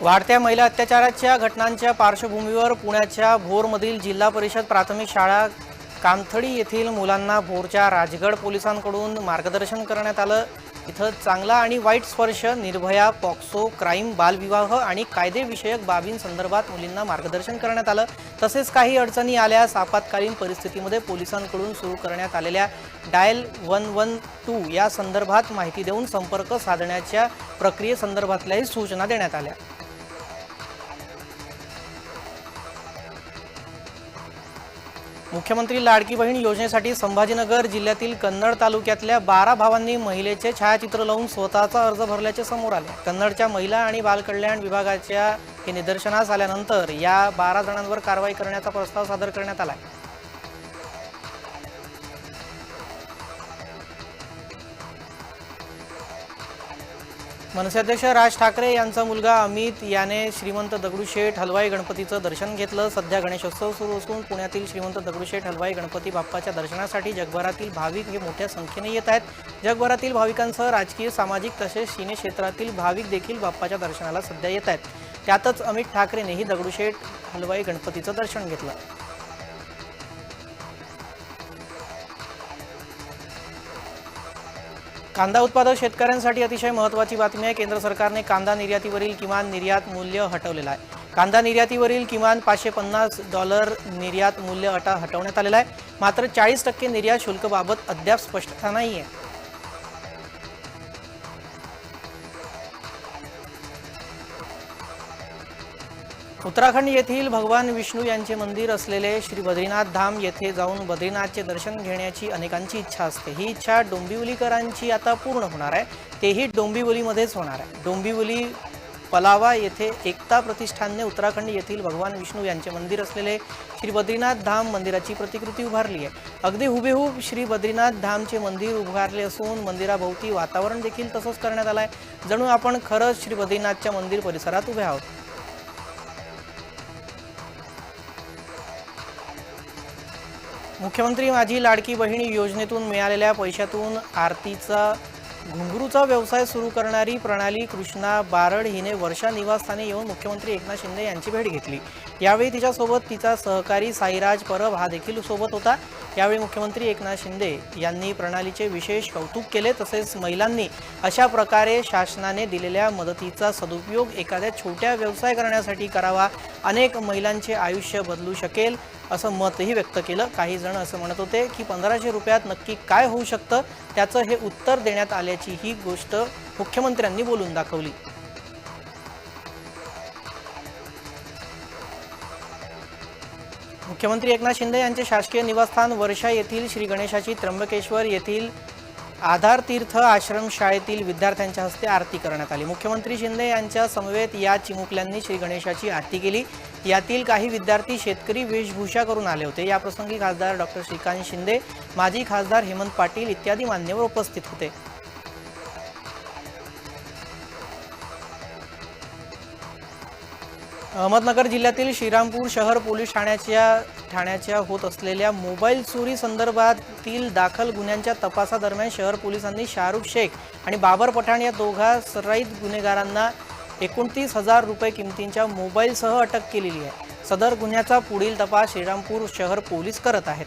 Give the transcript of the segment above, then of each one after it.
वाढत्या महिला अत्याचाराच्या घटनांच्या पार्श्वभूमीवर पुण्याच्या भोरमधील जिल्हा परिषद प्राथमिक शाळा कामथडी येथील मुलांना भोरच्या राजगड पोलिसांकडून मार्गदर्शन करण्यात आलं. इथं चांगला आणि वाईट स्पर्श निर्भया पॉक्सो क्राईम बालविवाह आणि कायदेविषयक बाबींसंदर्भात मुलींना मार्गदर्शन करण्यात आलं. तसेच काही अडचणी आल्यास आपत्कालीन परिस्थितीमध्ये पोलिसांकडून सुरू करण्यात आलेल्या डायल वन वन टू या संदर्भात माहिती देऊन संपर्क साधण्याच्या प्रक्रियेसंदर्भातल्याही सूचना देण्यात आल्या. मुख्यमंत्री लाडकी बहीण योजनेसाठी संभाजीनगर जिल्ह्यातील कन्नड तालुक्यातल्या बारा भावांनी महिलेचे छायाचित्र लावून स्वतःचा अर्ज भरल्याचे समोर आले. कन्नडच्या महिला आणि बालकल्याण विभागाच्या हे निदर्शनास आल्यानंतर या बारा जणांवर कारवाई करण्याचा प्रस्ताव सादर करण्यात आला आहे अध्यक्ष राज ठाकरे यांचा मुलगा अमित याने श्रीमंत दगडूशेठ हलवाई गणपतीचं दर्शन घेतलं. सध्या गणेशोत्सव सुरू असून पुण्यातील श्रीमंत दगडूशेठ हलवाई गणपती बाप्पाच्या दर्शनासाठी जगभरातील भाविक हे मोठ्या संख्येने येत आहेत. जगभरातील भाविकांसह राजकीय सामाजिक तसेच सिने क्षेत्रातील भाविक देखील बाप्पाच्या दर्शनाला सध्या येत आहेत. त्यातच अमित ठाकरेनेही दगडूशेठ हलवाई गणपतीचं दर्शन घेतलं. कांदा उत्पादक शेतकऱ्यांसाठी अतिशय महत्त्वाची बातमी आहे. केंद्र सरकारने कांदा निर्यातीवरील किमान निर्यात मूल्य हटवलेलं आहे. कांदा निर्यातीवरील किमान पाचशे पन्नास डॉलर निर्यात मूल्य अटा हटवण्यात आलेलं आहे. मात्र चाळीस टक्के निर्यात शुल्कबाबत अद्याप स्पष्टता नाही आहे उत्तराखंड येथील भगवान विष्णू यांचे मंदिर असलेले श्री बद्रीनाथ धाम येथे जाऊन बद्रीनाथचे दर्शन घेण्याची अनेकांची इच्छा असते. ही इच्छा डोंबिवलीकरांची आता पूर्ण होणार आहे. तेही डोंबिवलीमध्येच होणार आहे. डोंबिवली पलावा येथे एकता प्रतिष्ठानने उत्तराखंड येथील भगवान विष्णू यांचे मंदिर असलेले श्री बद्रीनाथ धाम मंदिराची प्रतिकृती उभारली आहे. अगदी हुबेहूब श्री बद्रीनाथ धामचे मंदिर उभारले असून मंदिराभोवती वातावरण देखील तसंच करण्यात आलं आहे. जणू आपण खरंच श्री बद्रीनाथच्या मंदिर परिसरात उभे आहोत. मुख्यमंत्री माझी लाडकी बहीण योजनेतून मिळालेल्या पैशातून आरतीचा घुंगरूचा व्यवसाय सुरू करणारी प्रणाली कृष्णा बारड हिने वर्षा निवासस्थानी येऊन मुख्यमंत्री एकनाथ शिंदे यांची भेट घेतली. यावेळी तिच्यासोबत तिचा सहकारी साईराज परब हा देखील सोबत होता. यावेळी मुख्यमंत्री एकनाथ शिंदे यांनी प्रणालीचे विशेष कौतुक केले तसेच महिलांनी अशा प्रकारे शासनाने दिलेल्या मदतीचा सदुपयोग एखाद्या छोट्या व्यवसाय करण्यासाठी करावा. अनेक महिलांचे आयुष्य बदलू शकेल. असं मतही व्यक्त केलं. काही जण असं म्हणत होते की पंधराशे रुपयात नक्की काय होऊ शकतं? त्याचं हे उत्तर देण्यात आल्याची ही गोष्ट मुख्यमंत्र्यांनी बोलून दाखवली. मुख्यमंत्री एकनाथ शिंदे यांचे शासकीय निवासस्थान वर्षा येथील श्री गणेशाची त्र्यंबकेश्वर येथील आधार तीर्थ आश्रम शाळेतील विद्यार्थ्यांच्या हस्ते आरती करण्यात आली. मुख्यमंत्री शिंदे यांच्या समवेत या चिमुकल्यांनी श्री गणेशाची आरती केली. यातील काही विद्यार्थी शेतकरी वेशभूषा करून आले होते. याप्रसंगी खासदार डॉक्टर श्रीकांत शिंदे माजी खासदार हेमंत पाटील इत्यादी मान्यवर उपस्थित होते. अहमदनगर जिल्ह्यातील श्रीरामपूर शहर पोलीस ठाण्याच्या ठाण्याच्या होत असलेल्या मोबाईल चोरी संदर्भातील दाखल गुन्ह्यांच्या तपासादरम्यान शहर पोलिसांनी शाहरुख शेख आणि बाबर पठाण या दोघा सराईत गुन्हेगारांना एकोणतीस हजार रुपये किमतींच्या मोबाईलसह अटक केलेली आहे. सदर गुन्ह्याचा पुढील तपास श्रीरामपूर शहर पोलीस करत आहेत.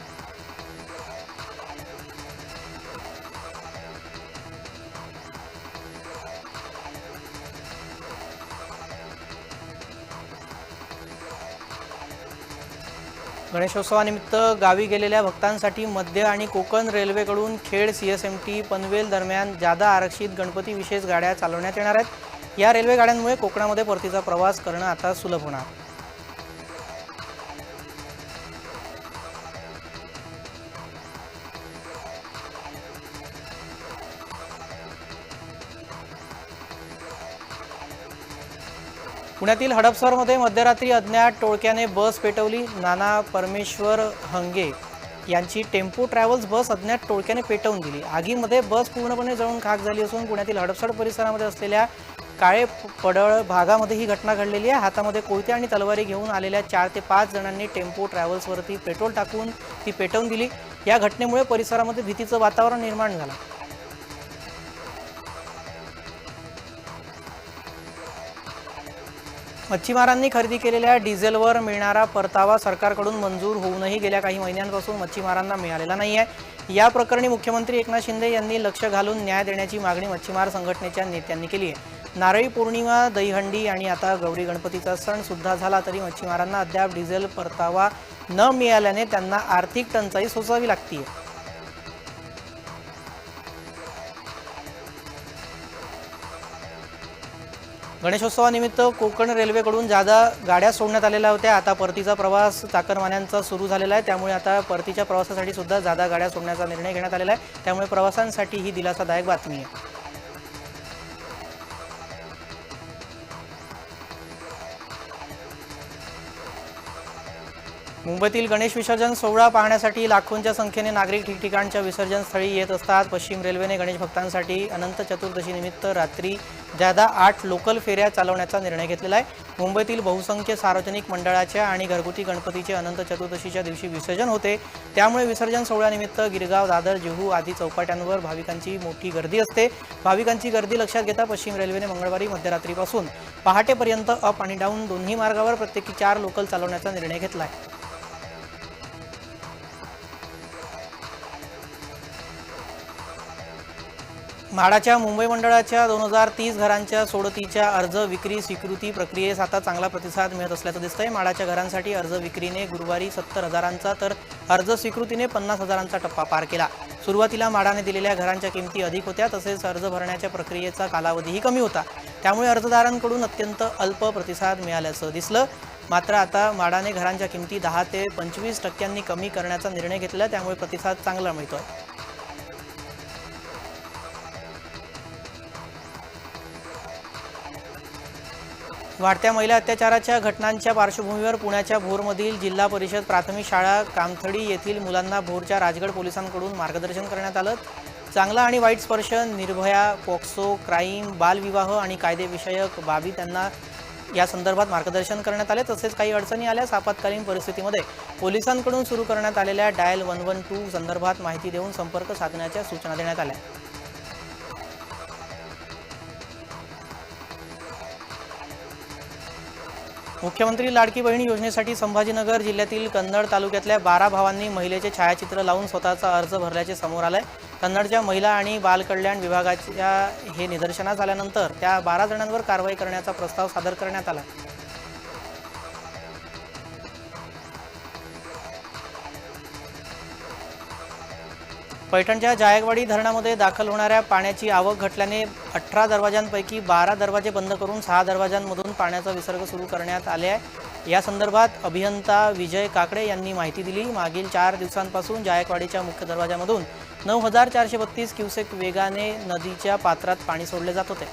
गणेशोत्सवानिमित्त गावी गेलेल्या भक्तांसाठी मध्य आणि कोकण रेल्वेकडून Khed C S M T Panvel दरम्यान जादा आरक्षित गणपती विशेष गाड्या चालवण्यात येणार आहेत. या रेल्वे गाड्यांमुळे कोकणामध्ये परतीचा प्रवास करणं आता सुलभ होणार. पुण्यातील हडपसरमध्ये मध्यरात्री अज्ञात टोळक्याने बस पेटवली. नाना परमेश्वर हंगे यांची टेम्पो ट्रॅव्हल्स बस अज्ञात टोळक्याने पेटवून दिली. आगीमध्ये बस पूर्णपणे जळून खाक झाली असून पुण्यातील हडपसर परिसरामध्ये असलेल्या काळे पडळ भागामध्ये ही घटना घडलेली आहे. हातामध्ये कोयते आणि तलवारी घेऊन आलेल्या चार ते पाच जणांनी टेम्पो ट्रॅव्हल्सवरती पेट्रोल टाकून ती पेटवून दिली. या घटनेमुळे परिसरामध्ये भीतीचं वातावरण निर्माण झालं. मच्छीमारांनी खरेदी केलेल्या डिझेलवर मिळणारा परतावा सरकारकडून मंजूर होऊनही गेल्या काही महिन्यांपासून मच्छीमारांना मिळालेला नाही आहे या प्रकरणी मुख्यमंत्री एकनाथ शिंदे यांनी लक्ष घालून न्याय देण्याची मागणी मच्छीमार संघटनेच्या नेत्यांनी केली आहे. नारळी पौर्णिमा दहीहंडी आणि आता गौरी गणपतीचा सण सुद्धा झाला तरी मच्छीमारांना अद्याप डिझेल परतावा न मिळाल्याने त्यांना आर्थिक टंचाई सोसावी लागतीये. गणेशोत्सवानिमित्त कोकण रेल्वेकडून जादा गाड्या सोडण्यात आलेल्या होत्या आता परतीचा प्रवास चाकरमान्यांचा सुरू झालेला आहे. त्यामुळे आता परतीच्या प्रवासासाठी सुद्धा जादा गाड्या सोडण्याचा निर्णय घेण्यात आलेला आहे. त्यामुळे प्रवाशांसाठी ही दिलासादायक बातमी आहे. मुंबईतील गणेश विसर्जन सोहळा पाहण्यासाठी लाखोंच्या संख्येने नागरिक ठिकठिकाणच्या विसर्जन स्थळी येत असतात. पश्चिम रेल्वेने गणेश भक्तांसाठी अनंत चतुर्दशीनिमित्त रात्री जादा आठ लोकल फेऱ्या चालवण्याचा निर्णय घेतलेला आहे. मुंबईतील बहुसंख्य सार्वजनिक मंडळाच्या आणि घरगुती गणपतीचे अनंत चतुर्दशीच्या दिवशी विसर्जन होते. त्यामुळे विसर्जन सोहळ्यानिमित्त गिरगाव दादर जुहू आदी चौपाट्यांवर भाविकांची मोठी गर्दी असते. भाविकांची गर्दी लक्षात घेता पश्चिम रेल्वेने मंगळवारी मध्यरात्रीपासून पहाटेपर्यंत अप आणि डाऊन दोन्ही मार्गावर प्रत्येकी चार लोकल चालवण्याचा निर्णय घेतला आहे. म्हाडाच्या मुंबई मंडळाच्या दोन हजार तीस घरांच्या सोडतीच्या अर्ज विक्री स्वीकृती प्रक्रियेस आता चांगला प्रतिसाद मिळत असल्याचं दिसतंय. म्हाडाच्या घरांसाठी अर्ज विक्रीने गुरुवारी सत्तर हजारांचा तर अर्ज स्वीकृतीने पन्नास हजारांचा टप्पा पार केला. सुरुवातीला म्हाडाने दिलेल्या घरांच्या किमती अधिक होत्या तसेच अर्ज भरण्याच्या प्रक्रियेचा कालावधीही कमी होता. त्यामुळे अर्जदारांकडून अत्यंत अल्प प्रतिसाद मिळाल्याचं दिसलं. मात्र आता म्हाडाने घरांच्या किमती दहा ते पंचवीस टक्क्यांनी कमी करण्याचा निर्णय घेतला त्यामुळे प्रतिसाद चांगला मिळतोय. वाढत्या महिला अत्याचाराच्या घटनांच्या पार्श्वभूमीवर पुण्याच्या भोरमधील जिल्हा परिषद प्राथमिक शाळा कामथडी येथील मुलांना भोरच्या राजगड पोलिसांकडून मार्गदर्शन करण्यात आलं. चांगला आणि वाईट स्पर्श निर्भया पॉक्सो क्राईम बालविवाह आणि कायदेविषयक बाबी त्यांना या संदर्भात मार्गदर्शन करण्यात आले. तसेच काही अडचणी आल्यास आपत्कालीन परिस्थितीमध्ये पोलिसांकडून सुरू करण्यात आलेल्या डायल वन वन टू संदर्भात माहिती देऊन संपर्क साधण्याच्या सूचना देण्यात आल्या. मुख्यमंत्री लाडकी बहीण योजनेसाठी संभाजीनगर जिल्ह्यातील कन्नड तालुक्यातल्या बारा भावांनी महिलेचे छायाचित्र लावून स्वतःचा अर्ज भरल्याचे समोर आलंय. कन्नडच्या महिला आणि बालकल्याण विभागाच्या हे निदर्शनास आल्यानंतर त्या बारा जणांवर कारवाई करण्याचा प्रस्ताव सादर करण्यात आला. पैठणच्या जायकवाडी धरणामध्ये दाखल होणाऱ्या पाण्याची आवक घटल्याने अठरा दरवाजांपैकी बारा दरवाजे बंद करून सहा दरवाजांमधून पाण्याचा विसर्ग सुरू करण्यात आले आहे. या संदर्भात अभियंता विजय काकडे यांनी माहिती दिली. मागील चार दिवसांपासून जायकवाडीच्या मुख्य दरवाजामधून नऊ हजार चारशे बत्तीस क्युसेक वेगाने नदीच्या पात्रात पाणी सोडले जात होते.